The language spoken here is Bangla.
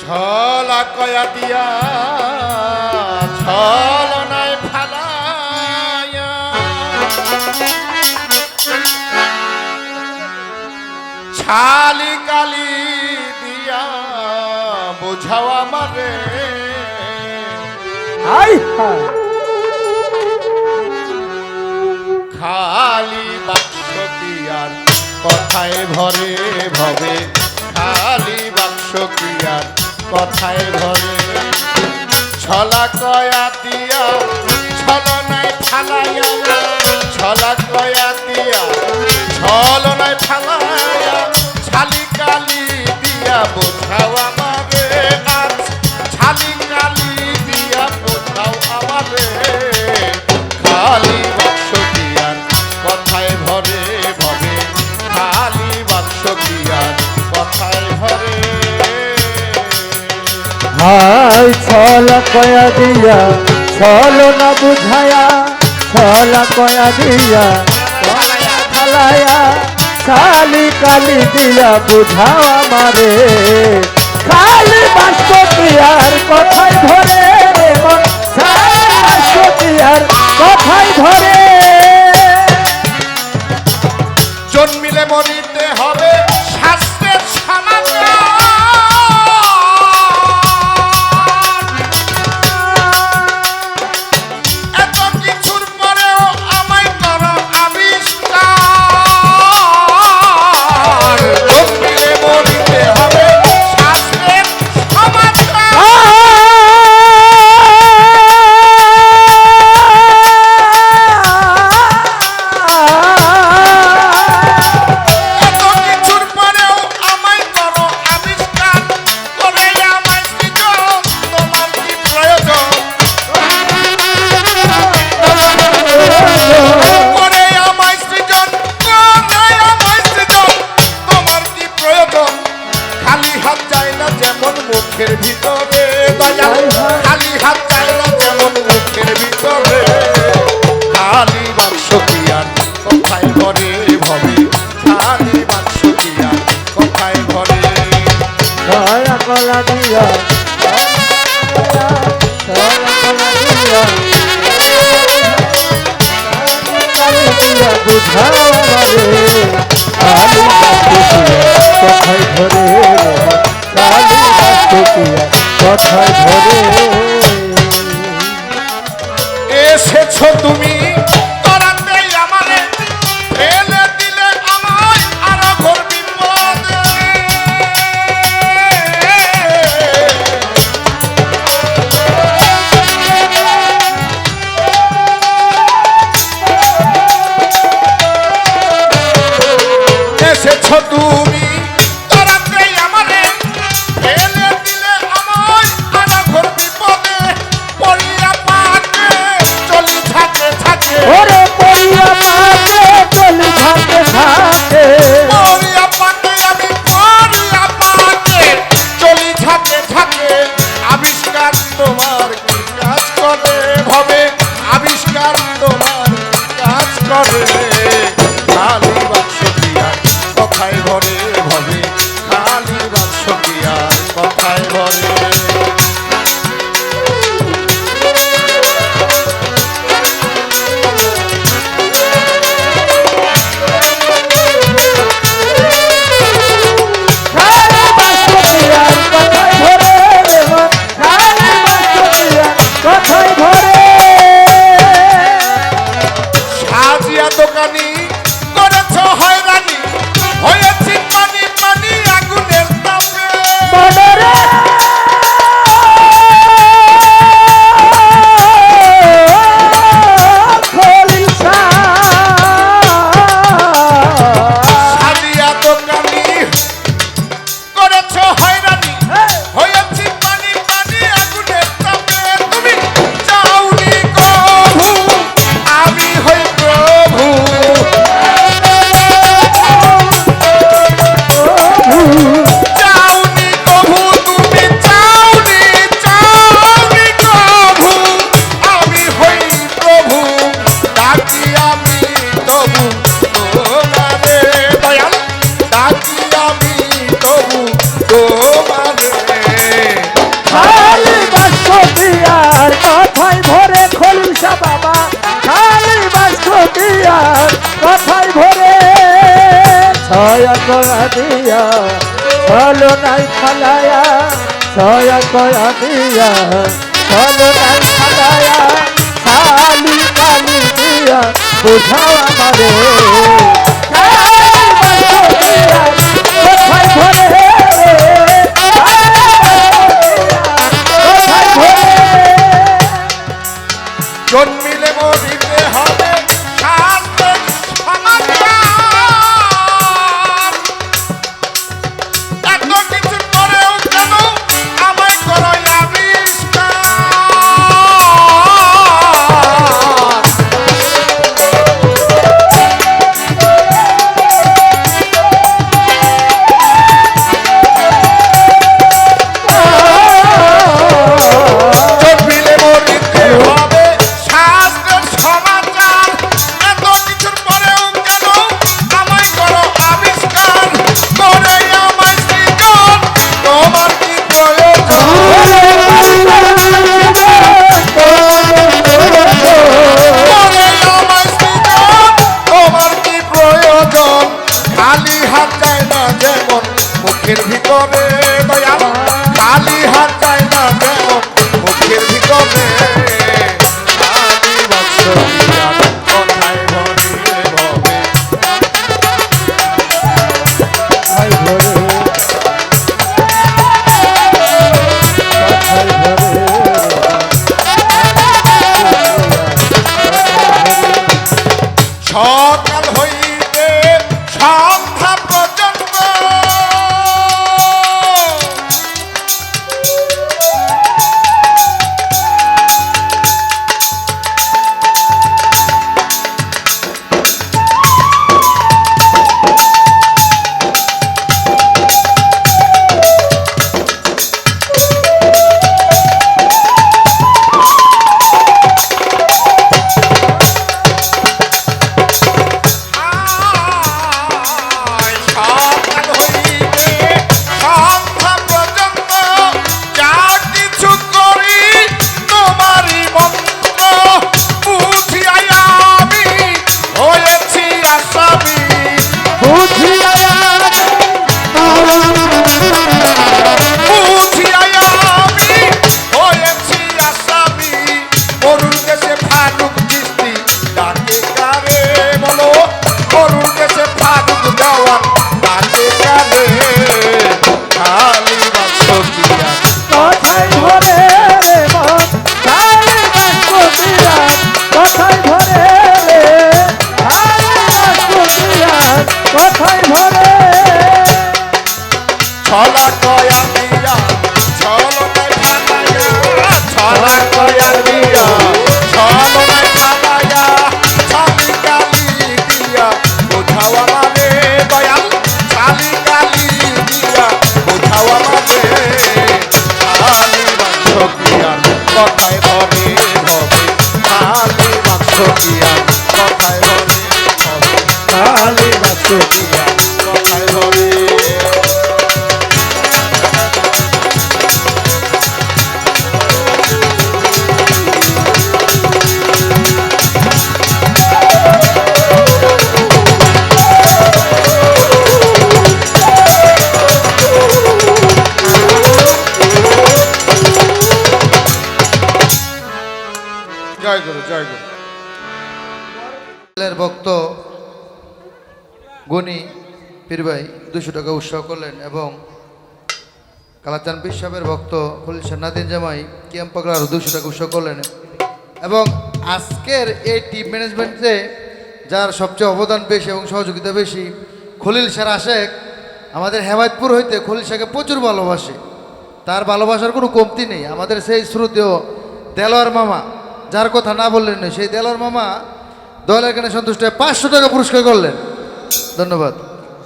ছলা কয়া দিয়া ছল নাই ফালায়া ছালি কালি দিয়া বুঝাও আমারে। খালি বাক্স দিয়ার কথায় ভরে ভবে? খালি বাক্স দিয়ার কথায় ঘরে ছলা কয়া দিয়া হাই ছল কয়া দিয়া, ছল না বুঝায়া, ছল কয়া দিয়া খালায়া কালি কালি দিয়া বুঝাওয়া মারে কালি বাস্প দিয়ার কথায় ধরে রে মন কালি বাস্প দিয়ার কথায় ধরে কথায় ধরে কথায় ধরে করে করা দিয়া ভালো নাই খালায়া সয়া করা দিয়া ভালো নাই খালায়া খালি খালি দিয়া বুঝাওয়া আমারে। বলো মরুর দেশে ফারুক দেওয়ান ডাকে কারে খালি বাক্স দিয়া। রে মন, কালে বাসুদিয়া কোথায় ঘরে রে কালে বাসুদিয়া কোথায় ঘরে জয় গুরু জয় গুরু। ভক্ত গনি পীর ভাই দুশো টাকা উৎসাহ করলেন এবং কালাচান সাহেবের ভক্ত খলিল নাদিন জামাই কিয়াম আরও দুশো টাকা উৎসাহ করলেন। এবং আজকের এই টিম ম্যানেজমেন্টে যার সবচেয়ে অবদান বেশি এবং সহযোগিতা বেশি খলিল স্যার আশেক, আমাদের হেমায়তপুর হইতে খলিল শাহকে প্রচুর ভালোবাসে। তার ভালোবাসার কোনো কমতি নেই। আমাদের সেই শ্রুতেও দেলোয়ার মামা যার কথা না বললেন সেই দেলার মামা দলের কানে সন্তুষ্ট হয়ে পাঁচশো টাকা পুরস্কার করলেন। ধন্যবাদ।